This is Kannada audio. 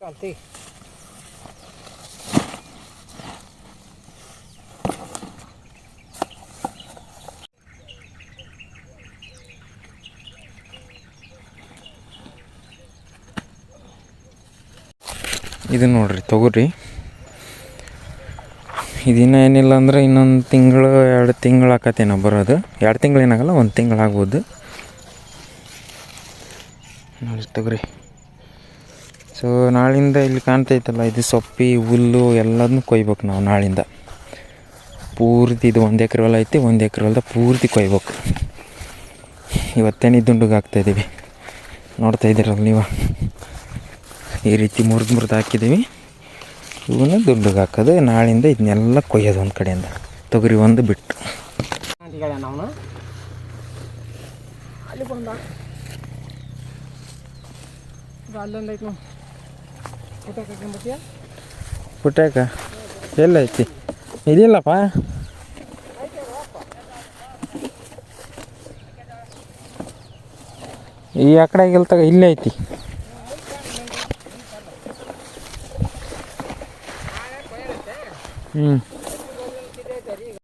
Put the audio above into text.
चालते ಇದು ನೋಡ್ರಿ ತೊಗೊರಿ ಇದಿನ್ನ ಏನಿಲ್ಲ ಅಂದ್ರೆ ಇನ್ನೊಂದು ತಿಂಗಳು ಎರಡು ತಿಂಗಳು ಆಕತೇನೋ ಬರೋದು ಎರಡು ತಿಂಗಳು ಏನಾಗಲ್ಲ ಒಂದು ತಿಂಗಳು ಆಗ್ಬೋದು ನೋಡಿ ತೊಗರಿ ಸೊ ನಾಳಿಂದ ಇಲ್ಲಿ ಕಾಣ್ತೈತಲ್ಲ ಇದು ಸೊಪ್ಪಿ, ಹುಲ್ಲು ಎಲ್ಲದನ್ನೂ ಕೊಯ್ಬೇಕು ನಾವು ನಾಳಿಂದ. ಪೂರ್ತಿ ಇದು ಒಂದು ಎಕರೆ ಹೊಲ ಐತಿ, ಒಂದು ಎಕರೆ ಹೊಲದ ಪೂರ್ತಿ ಕೊಯ್ಬೇಕು. ಇವತ್ತೇನು ದುಂಡುಗೆ ಹಾಕ್ತಾಯಿದ್ದೀವಿ ನೋಡ್ತಾ ಇದ್ದೀರಲ್ಲ ನೀವು? ಈ ರೀತಿ ಮುರಿದು ಮುರಿದು ಹಾಕಿದ್ದೀವಿ ಇವನ್ನ ದುಂಡುಗೆ ಹಾಕೋದು, ನಾಳಿಂದ ಇದನ್ನೆಲ್ಲ ಕೊಯ್ಯೋದು ಒಂದು ಕಡೆಯಿಂದ. ತೊಗರಿ ಒಂದು ಬಿಟ್ಟು. ಅಲ್ಲೊಂದು ಐತೆ ನಾವು ಊಟ ಕರ್ಕೊಂಬತ್ತೀಯ ಪುಟ್ಟಾಕ ಎಲ್ಲ ಐತಿ ಇದಿಲ್ಲಪ್ಪ? ಈ ಆ ಕಡೆ ಗೆಲ್ತಾಗ ಇಲ್ಲೇ ಐತಿ. ಹ್ಞೂ